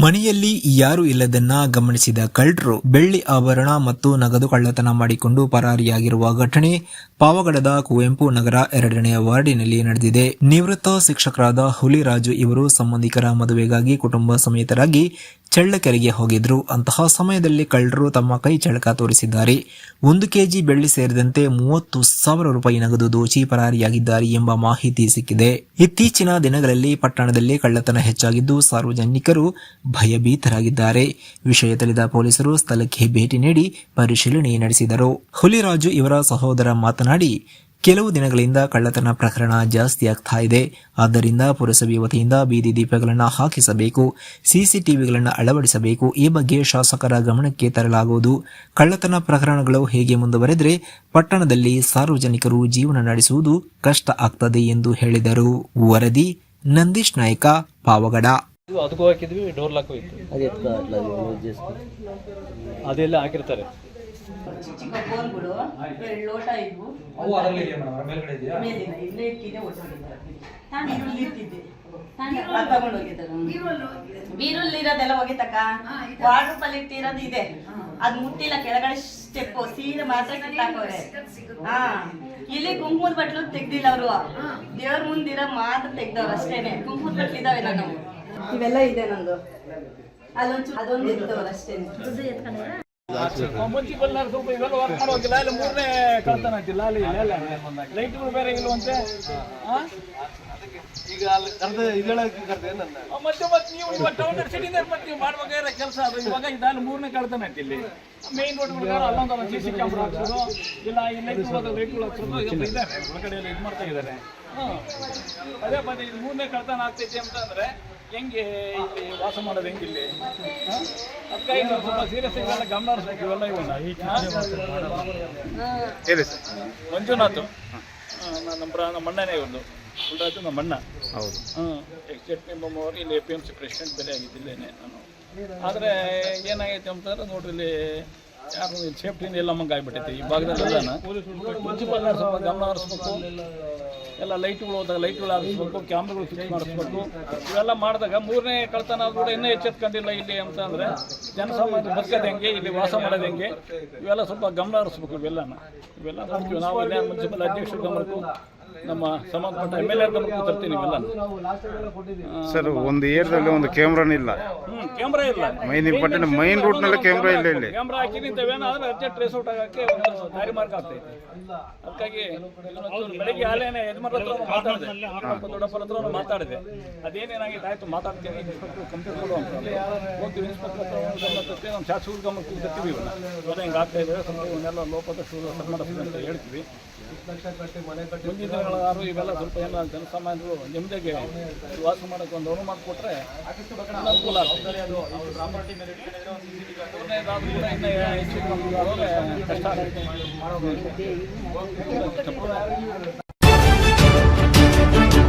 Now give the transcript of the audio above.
ಮನೆಯಲ್ಲಿ ಯಾರು ಇಲ್ಲದನ್ನ ಗಮನಿಸಿದ ಕಳ್ಳರು ಬೆಳ್ಳಿ ಆಭರಣ ಮತ್ತು ನಗದು ಕಳ್ಳತನ ಮಾಡಿಕೊಂಡು ಪರಾರಿಯಾಗಿರುವ ಘಟನೆ ಪಾವಗಡದ ಕುವೆಂಪು ನಗರ ಎರಡನೆಯ ವಾರ್ಡಿನಲ್ಲಿ ನಡೆದಿದೆ. ನಿವೃತ್ತ ಶಿಕ್ಷಕರಾದ ಹುಲಿರಾಜು ಇವರು ಸಂಬಂಧಿಕರ ಮದುವೆಗಾಗಿ ಕುಟುಂಬ ಸಮೇತರಾಗಿ ಚಳ್ಳಕೆರೆಗೆ ಹೋಗಿದ್ರು. ಅಂತಹ ಸಮಯದಲ್ಲಿ ಕಳ್ಳರು ತಮ್ಮ ಕೈ ಚಳಕ ತೋರಿಸಿದ್ದಾರೆ. ಒಂದು ಕೆಜಿ ಬೆಳ್ಳಿ ಸೇರಿದಂತೆ ಮೂವತ್ತು ಸಾವಿರ ರೂಪಾಯಿ ನಗದು ದೋಚಿ ಪರಾರಿಯಾಗಿದ್ದಾರೆ ಎಂಬ ಮಾಹಿತಿ ಸಿಕ್ಕಿದೆ. ಇತ್ತೀಚಿನ ದಿನಗಳಲ್ಲಿ ಪಟ್ಟಣದಲ್ಲಿ ಕಳ್ಳತನ ಹೆಚ್ಚಾಗಿದ್ದು ಸಾರ್ವಜನಿಕರು ಭಯಭೀತರಾಗಿದ್ದಾರೆ. ವಿಷಯ ತಿಳಿದ ಪೊಲೀಸರು ಸ್ಥಳಕ್ಕೆ ಭೇಟಿ ನೀಡಿ ಪರಿಶೀಲನೆ ನಡೆಸಿದರು. ಹುಲಿರಾಜು ಇವರ ಸಹೋದರ ಮಾತನಾಡಿ, ಕೆಲವು ದಿನಗಳಿಂದ ಕಳ್ಳತನ ಪ್ರಕರಣ ಜಾಸ್ತಿ ಆಗ್ತಾ ಇದೆ. ಆದ್ದರಿಂದ ಪುರಸಭೆ ವತಿಯಿಂದ ಬೀದಿ ದೀಪಗಳನ್ನು ಹಾಕಿಸಬೇಕು. ಸಿಸಿಟಿವಿಗಳನ್ನು ಅಳವಡಿಸಬೇಕು. ಈ ಬಗ್ಗೆ ಶಾಸಕರ ಗಮನಕ್ಕೆ ತರಲಾಗುವುದು. ಕಳ್ಳತನ ಪ್ರಕರಣಗಳು ಹೇಗೆ ಮುಂದುವರೆದರೆ, ಪಟ್ಟಣದಲ್ಲಿ ಸಾರ್ವಜನಿಕರು ಜೀವನ ನಡೆಸುವುದು ಕಷ್ಟ ಆಗ್ತದೆ ಎಂದು ಹೇಳಿದರು. ವರದಿ ನಂದೀಶ್ ನಾಯ್ಕ, ಪಾವಗಡ. ಇದು ಅದಕ್ಕೂ ಹಾಕಿದ್ವಿ ಡೋರ್ ಲಾಕು ಇತ್ತು అది ఎత్తుకో అట్లా యూజ్ చేసుకో ಅದೆಲ್ಲ ಹಾಕಿರ್ತಾರೆ ಚಿಕ್ಕ ಬೋನ್ಗಳು ಎರಡು ಲೋಟ ಇದ್ವು ಮೇಲಿನ ಇಲ್ಲೇ ಇಟ್ಟಿದ್ದೆ ಒಟ್ಟೋಗಿದ್ದೆ ಈರುಳ್ಳಿ ಇಟ್ಟಿದ್ದೆ ಅದ್ ತಗೊಂಡ್ ಹೋಗಿದ್ದಾರೆ ಈರುಳ್ಳಿ ಇರೋದೆಲ್ಲ ಹೋಗಿತ್ತಕ್ಕ ವಾಟರ್ ಪಲ್ ಇಟ್ಟಿರೋದು ಇದೆ ಅದ್ ಮುಟ್ಟಿಲ್ಲ ಕೆಳಗಡೆ ಸ್ಟೆಪ್ ಸೀರೆ ಮಾತ್ರ ಕಿತ್ತಾಕೋರೆ ಹಾ ಇಲ್ಲಿ ಕುಂಕುಮದ ಬಟ್ಲು ತೆಗ್ದಿಲ್ಲ ಅವರು ದೇವ್ರ ಮುಂದಿರೋ ಮಾತ್ರ ತೆಗ್ದವ್ರು ಅಷ್ಟೇನೆ ಕುಂಕುಮದ ಬಟ್ಲು ಇದಾವೆ ನಾನು ಇವೆಲ್ಲ ಇದೆ ನಂದು. ಅಲ್ಲೊಂದು ಅದೊಂದು ಇರ್ತವಲ್ಲ ಅಷ್ಟೇ. ಮುಂಚೆ ಬಲ್ಲಾರ ಸ್ವಲ್ಪ ಇವೆಲ್ಲ ವರ್ಕ್ ಮಾಡೋಗಿಲ್ಲ ಅಲ್ಲಿ ಮೂರನೇ ಕಳ್ತನ ಆಯ್ತಿಲ್ಲ ಅಲ್ಲಿ ಇಲ್ಲ ಲೈಟ್ಗಳು ಬೇರೆ ಇಲ್ವಂತೆ? ಈಗ ಅಲ್ಲಿ ಕರೆದ ಇದೆಳಕ್ಕೆ ಕರೆದ ನನ್ನ ಆ, ಮತ್ತೆ ಮತ್ತೆ ನೀವು ಇವಾಗ ಟೌನ್ ಮತ್ತೆ ನೀವು ಮಾಡ್ಬೇಕಾದ್ರೆ ಕೆಲಸ ಅದು? ಇವಾಗ ಇದಲ್ಲಿ ಮೂರನೇ ಕಳ್ತನ ಆಯ್ತು ಇಲ್ಲಿ. ಮೇನ್ ರೋಡ್ ಅಲ್ಲೊಂದು ಸಿ ಸಿ ಕ್ಯಾಮ್ರಾ ಹಾಕ್ಸೋದು. ಇಲ್ಲ ಈ ಲೈಟ್ ಲೈಟ್ಗಳು ಹಾಕ್ಸೋದು. ಇದ್ದಾರೆ ಹೊರಗಡೆ ಇದು ಮಾಡ್ತಾ ಇದ್ದಾರೆ. ಹ್ಮ್. ಅದೇ ಮತ್ತೆ ಇದು ಮೂರನೇ ಕಳ್ತನ ಆಗ್ತೈತಿ ಅಂತಂದ್ರೆ ಹೆಂಗೆ ಇಲ್ಲಿ ವಾಸ ಮಾಡೋದು ಹೆಂಗಿಲ್ಲಿ ಅದಕ್ಕಾಗಿ ನಾವು ಸ್ವಲ್ಪ ಸೀರಿಯಸ್ ಇವೆಲ್ಲ ಗಮನ ಹರಿಸ್ಬೇಕು ಇವೆಲ್ಲ ಇವನ್ನ ಹೇಳಿ ಸರ್. ಮಂಜುನಾಥ್. ನಮ್ಮ ಪ್ರ ನಮ್ಮ ಅಣ್ಣನೇ ಇವ್ರದ್ದು. ಗುಲ್ರಾಜು ನಮ್ಮ ಅಣ್ಣ. ಹೌದು. ಹ್ಞೂ ಎಕ್ಸೆಪ್ಟ್ ಅವರು ಇಲ್ಲಿ A P M C president ಬೆಲೆ ಆಗಿದ್ದಿಲ್ಲೇನೆ ನಾನು. ಆದರೆ ಏನಾಗೈತೆ ಅಂತಂದ್ರೆ ನೋಡ್ರಿ ಇಲ್ಲಿ ಯಾರು ಇಲ್ಲಿ ಸೇಫ್ಟಿನ ಎಲ್ಲ ಮಂಗ ಆಗ್ಬಿಟ್ಟೈತೆ. ಈ ಭಾಗದಲ್ಲೆಲ್ಲ ಸ್ವಲ್ಪ ಗಮನ ಹರಿಸ್ಬೇಕು. ಎಲ್ಲ ಲೈಟ್ಗಳು ಹೋದಾಗ ಲೈಟ್ಗಳು ಹಾಕಿಸ್ಬೇಕು ಕ್ಯಾಮ್ರಾಗಳು ಫಿಕ್ಸ್ ಮಾಡಿಸ್ಬೇಕು. ಇವೆಲ್ಲ ಮಾಡಿದಾಗ ಮೂರನೇ ಕಳ್ತನ ಕೂಡ ಇನ್ನೂ ಎಚ್ಚೆತ್ಕೊಂಡಿಲ್ಲ ಇಲ್ಲಿ ಅಂತ ಅಂದರೆ ಜನಸಾಮಾನ್ಯರು ಬದುಕೋದು ಹೆಂಗೆ, ಇಲ್ಲಿ ವಾಸ ಮಾಡೋದು ಹೆಂಗೆ? ಇವೆಲ್ಲ ಸ್ವಲ್ಪ ಗಮನ ಹರಿಸ್ಬೇಕು ಇವೆಲ್ಲನ. ಇವೆಲ್ಲ ನಾವು ಮುನ್ಸಿಪಲ್ ಅಧ್ಯಕ್ಷರು ಗಮನಕ್ಕೂ ನಮ್ಮ ಸಂಬಂಧಪಟ್ಟ ಎಂ ಎಲ್ ಎ ಗಮನಕ್ಕೂ ತರ್ತೀನಿ ಇವೆಲ್ಲ ಸರ್ ಒಂದು ಏರಿಯಾದಲ್ಲಿ ಒಂದು ಕ್ಯಾಮ್ರಾನೇ ಇಲ್ಲ. ಹ್ಞೂ ಕ್ಯಾಮ್ರಾ ಇಲ್ಲ. ಮೈನ್ ಇಂಪಾರ್ಟೆಂಟ್ ಮೈನ್ ರೂಟ್ನಲ್ಲಿ ಕ್ಯಾಮ್ರಾ ಇಲ್ಲ ಇಲ್ಲಿ. ಕ್ಯಾಮ್ರಾ ಹಾಕಿ ನಿಂತವೇನೋ ಆದರೆ ಅರ್ಜೆಂಟ್ ಟ್ರೇಸ್ ಔಟ್ ಆಗಕ್ಕೆ ಒಂದು ದಾರಿ ಮಾರ್ಗ ಆಗ್ತೈತೆ. ಅದಕ್ಕಾಗಿ ಬೆಳಿಗ್ಗೆ ಹಾಲೇನೆ ಯಜಮಾನ್ರ ಹತ್ರ ಮಾತಾಡಿದೆ. ದೊಡ್ಡಪ್ಪರ ಹತ್ರ ಮಾತಾಡಿದೆ. ಅದೇನೇನಾಗಿದೆ ಆಯ್ತು ಮಾತಾಡ್ತೀನಿ. ಇನ್ಸ್ಪೆಕ್ಟರ್ ಕಂಪ್ಲೇಂಟ್ ಕೊಡು ಅಂತ. ಹೋಗ್ತೀವಿ ಇನ್ಸ್ಪೆಕ್ಟರ್ ಹತ್ರ ಒಂದು ಗಮನ ತರ್ತೀವಿ ನಮ್ಮ ಶಾಸಕರ ಗಮನಕ್ಕೆ ತರ್ತೀವಿ ಇವನ್ನ. ಇವೆಲ್ಲ ಹಿಂಗೆ ಆಗ್ತಾ ಇದೆ ಸ್ವಲ್ಪ ಇವನ್ನೆಲ್ಲ ಲೋಪದಷ್ಟು ಮಾಡಿಸ್ತೀವಿ ಅಂತ ಹೇಳ್ತೀವಿ. ಮುಂದಿನ ದಿನಗಳಾದ್ರು ಇವೆಲ್ಲ ಸ್ವಲ್ಪ ಏನೋ ಜನಸಾಮಾನ್ಯರು ನೆಮ್ಮದಿಗೆ ವಾಸ ಮಾಡೋಕೆ ಒಂದು ಅನುವು ಮಾಡಿಕೊಟ್ರೆ ಅನುಕೂಲ ಆಗ್ತದೆ ಆಗುತ್ತೆ